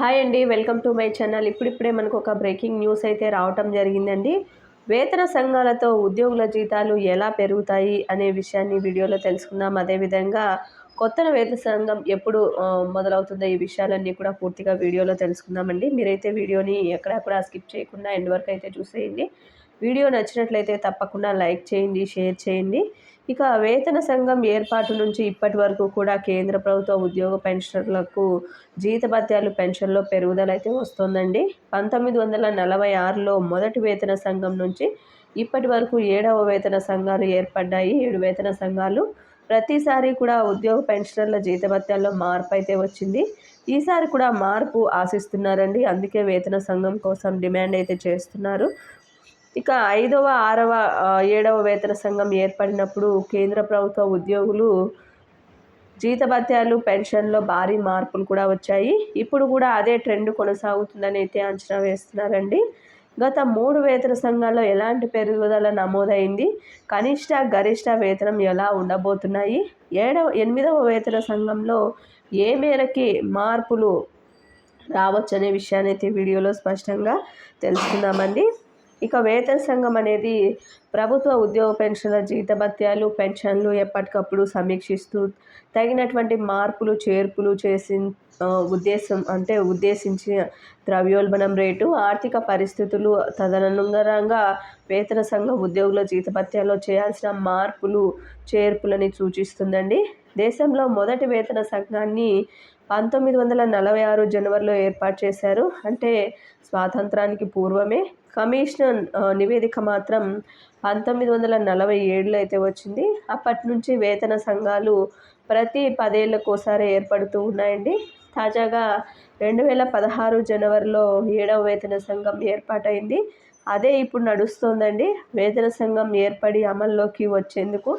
Hi అండి welcome to my channel. ఇప్పుడిప్పుడే మనకు ఒక బ్రేకింగ్ న్యూస్ అయితే రావటం జరిగిందండి. వేతన సంఘాలతో ఉద్యోగుల జీతాలు ఎలా పెరుగుతాయి అనే విషయాన్ని వీడియోలో తెలుసుకుందాం. అదేవిధంగా కొత్త వేతన సంఘం ఎప్పుడు మొదలవుతుందో ఈ విషయాలన్నీ కూడా పూర్తిగా వీడియోలో తెలుసుకుందామండి. మీరైతే వీడియోని ఎక్కడా కూడా స్కిప్ చేయకుండా ఎండ్ వరకు అయితే చూసేయండి. వీడియో నచ్చినట్లయితే తప్పకుండా లైక్ చేయండి షేర్ చేయండి. ఇక వేతన సంఘం ఏర్పాటు నుంచి ఇప్పటి వరకు కూడా కేంద్ర ప్రభుత్వ ఉద్యోగ పెన్షన్లకు జీతభత్యాలు పెన్షన్లో పెరుగుదల అయితే వస్తుందండి. పంతొమ్మిది వందల నలభై ఆరులో మొదటి వేతన సంఘం నుంచి ఇప్పటి వరకు ఏడవ వేతన సంఘాలు ఏర్పడ్డాయి. ఏడు వేతన సంఘాలు ప్రతిసారి కూడా ఉద్యోగ పెన్షనర్ల జీతభత్యాల్లో మార్పు అయితే వచ్చింది. ఈసారి కూడా మార్పు ఆశిస్తున్నారండి. అందుకే వేతన సంఘం కోసం డిమాండ్ అయితే చేస్తున్నారు. ఇక ఐదవ ఆరవ ఏడవ వేతన సంఘం ఏర్పడినప్పుడు కేంద్ర ప్రభుత్వ ఉద్యోగులు జీతభత్యాలు పెన్షన్లో భారీ మార్పులు కూడా వచ్చాయి. ఇప్పుడు కూడా అదే ట్రెండ్ కొనసాగుతుందని అయితే అంచనా వేస్తున్నారండి. గత మూడు వేతన సంఘాల్లో ఎలాంటి పెరుగుదల నమోదైంది? కనిష్ట గరిష్ట వేతనం ఎలా ఉండబోతున్నాయి? ఏడవ ఎనిమిదవ వేతన సంఘంలో ఏ మేరకి మార్పులు రావచ్చు అనే విషయాన్ని అయితే వీడియోలో స్పష్టంగా తెలుసుకుందామండి. ఇక వేతన సంఘం అనేది ప్రభుత్వ ఉద్యోగ పెన్షన్ల జీతభత్యాలు పెన్షన్లు ఎప్పటికప్పుడు సమీక్షిస్తూ తగినటువంటి మార్పులు చేర్పులు చేసి ఉద్దేశం అంటే ఉద్దేశించిన ద్రవ్యోల్బణం రేటు ఆర్థిక పరిస్థితులు తదనుగుణంగా వేతన సంఘం ఉద్యోగుల జీతభత్యాల్లో చేయాల్సిన మార్పులు చేర్పులని సూచిస్తుందండి. దేశంలో మొదటి వేతన సంఘాన్ని పంతొమ్మిది వందల నలభై ఆరు జనవరిలో ఏర్పాటు చేశారు. అంటే స్వాతంత్రానికి పూర్వమే. కమిషన్ నివేదిక మాత్రం పంతొమ్మిది వందల నలభై ఏడులో అయితే వచ్చింది. అప్పటి నుంచి వేతన సంఘాలు ప్రతి పదేళ్ళకోసారి ఏర్పడుతూ ఉన్నాయండి. తాజాగా రెండు వేల పదహారు జనవరిలో ఏడవ వేతన సంఘం ఏర్పాటైంది. అదే ఇప్పుడు నడుస్తోందండి. వేతన సంఘం ఏర్పడి అమల్లోకి వచ్చేందుకు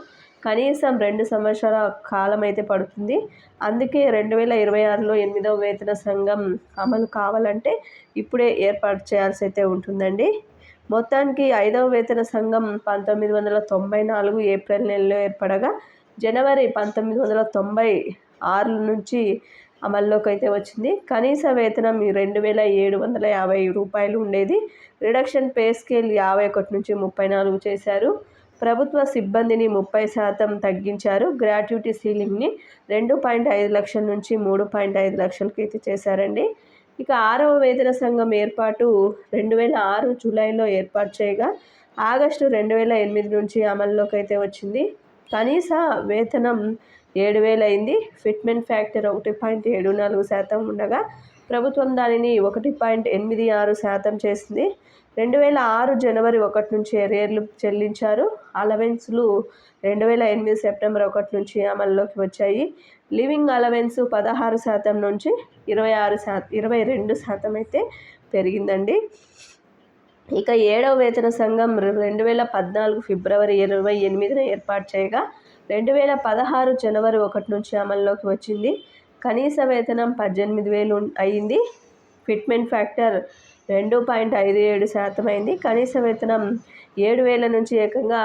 కనీసం రెండు సంవత్సరాల కాలం అయితే పడుతుంది. అందుకే రెండు వేల ఇరవై ఆరులో ఎనిమిదవ వేతన సంఘం అమలు కావాలంటే ఇప్పుడే ఏర్పాటు చేయాల్సి అయితే ఉంటుందండి. మొత్తానికి ఐదవ వేతన సంఘం పంతొమ్మిది వందల తొంభై నాలుగు ఏప్రిల్ నెలలో ఏర్పడగా జనవరి పంతొమ్మిది వందల తొంభై ఆరు నుంచి అమల్లోకి అయితే వచ్చింది. కనీస వేతనం రెండు వేల ఏడు వందల యాభై రూపాయలు ఉండేది. రిడక్షన్ పే స్కేల్ యాభై ఒకటి నుంచి ముప్పై నాలుగు చేశారు. ప్రభుత్వ సిబ్బందిని ముప్పై శాతం తగ్గించారు. గ్రాట్యుటీ సీలింగ్ని రెండు పాయింట్ ఐదు లక్షల నుంచి మూడు పాయింట్ ఐదు లక్షలకి అయితే చేశారండి. ఇక ఆరవ వేతన సంఘం ఏర్పాటు రెండు వేల ఆరు జూలైలో ఏర్పాటు చేయగా ఆగస్టు రెండు వేల ఎనిమిది నుంచి అమల్లోకి అయితే వచ్చింది. కనీస వేతనం ఏడు వేలైంది ఫిట్మెంట్ ఫ్యాక్టర్ ఒకటి పాయింట్ ఏడు నాలుగు శాతం ఉండగా ప్రభుత్వం దానిని ఒకటి పాయింట్ ఎనిమిది ఆరు శాతం చేసింది. రెండు వేల ఆరు జనవరి ఒకటి నుంచి ఎరేర్లు చెల్లించారు. అలవెన్స్లు రెండు వేల ఎనిమిది సెప్టెంబర్ ఒకటి నుంచి అమల్లోకి వచ్చాయి. లివింగ్ అలవెన్స్ పదహారు శాతం నుంచి ఇరవై ఆరు శాతం ఇరవై రెండు శాతం అయితే పెరిగిందండి. ఇక ఏడవ వేతన సంఘం రెండు వేల పద్నాలుగు ఫిబ్రవరి ఇరవై ఎనిమిదిన ఏర్పాటు చేయగా రెండు వేల పదహారు జనవరి ఒకటి నుంచి అమల్లోకి వచ్చింది. కనీస వేతనం పద్దెనిమిది వేలు అయింది. ఫిట్మెంట్ ఫ్యాక్టర్ రెండు పాయింట్ ఐదు ఏడు శాతం అయింది. కనీస వేతనం ఏడు వేల నుంచి ఏకంగా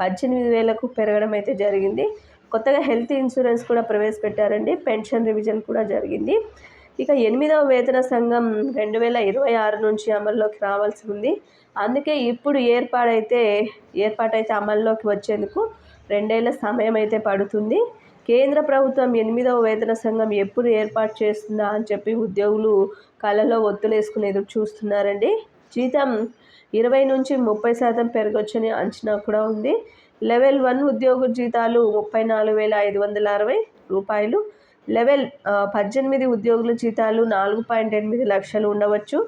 పద్దెనిమిది వేలకు పెరగడం అయితే జరిగింది. కొత్తగా హెల్త్ ఇన్సూరెన్స్ కూడా ప్రవేశపెట్టారండి. పెన్షన్ రివిజన్ కూడా జరిగింది. ఇక ఎనిమిదవ వేతన సంఘం రెండు వేల ఇరవై ఆరు నుంచి అమల్లోకి రావాల్సి ఉంది. అందుకే ఇప్పుడు ఏర్పాటైతే ఏర్పాటైతే అమల్లోకి వచ్చేందుకు రెండేళ్ళ సమయం అయితే పడుతుంది. కేంద్ర ప్రభుత్వం ఎనిమిదవ వేతన సంఘం ఎప్పుడు ఏర్పాటు చేస్తుందా అని చెప్పి ఉద్యోగులు కళలో ఒత్తులేసుకుని ఎదురు చూస్తున్నారండి. జీతం ఇరవై నుంచి ముప్పై శాతం పెరగొచ్చని అంచనా కూడా ఉంది. లెవెల్ వన్ ఉద్యోగ జీతాలు ముప్పై నాలుగు వేల ఐదు వందల అరవై రూపాయలు. లెవెల్ పద్దెనిమిది ఉద్యోగుల జీతాలు నాలుగు పాయింట్ ఎనిమిది లక్షలు ఉండవచ్చు.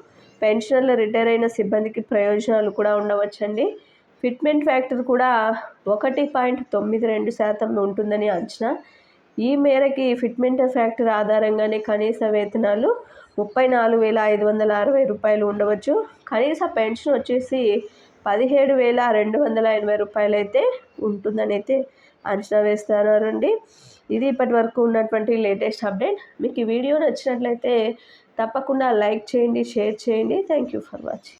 పెన్షనర్లు రిటైర్ అయిన సిబ్బందికి ప్రయోజనాలు కూడా ఉండవచ్చండి. ఫిట్మెంట్ ఫ్యాక్టర్ కూడా ఒకటి పాయింట్ తొమ్మిది రెండు శాతం ఉంటుందని అంచనా. ఈ మేరకి ఫిట్మెంట్ ఫ్యాక్టర్ ఆధారంగానే కనీస వేతనాలు ముప్పై నాలుగు వేల ఐదు వందల అరవై రూపాయలు ఉండవచ్చు. కనీస పెన్షన్ వచ్చేసి పదిహేడు వేల రెండు వందల ఎనభై రూపాయలు అయితే ఉంటుందని అయితే అంచనా వేస్తున్నారండి. ఇది ఇప్పటి వరకు ఉన్నటువంటి లేటెస్ట్ అప్డేట్. మీకు ఈ వీడియో నచ్చినట్లయితే తప్పకుండా లైక్ చేయండి షేర్ చేయండి. Thank you for watching.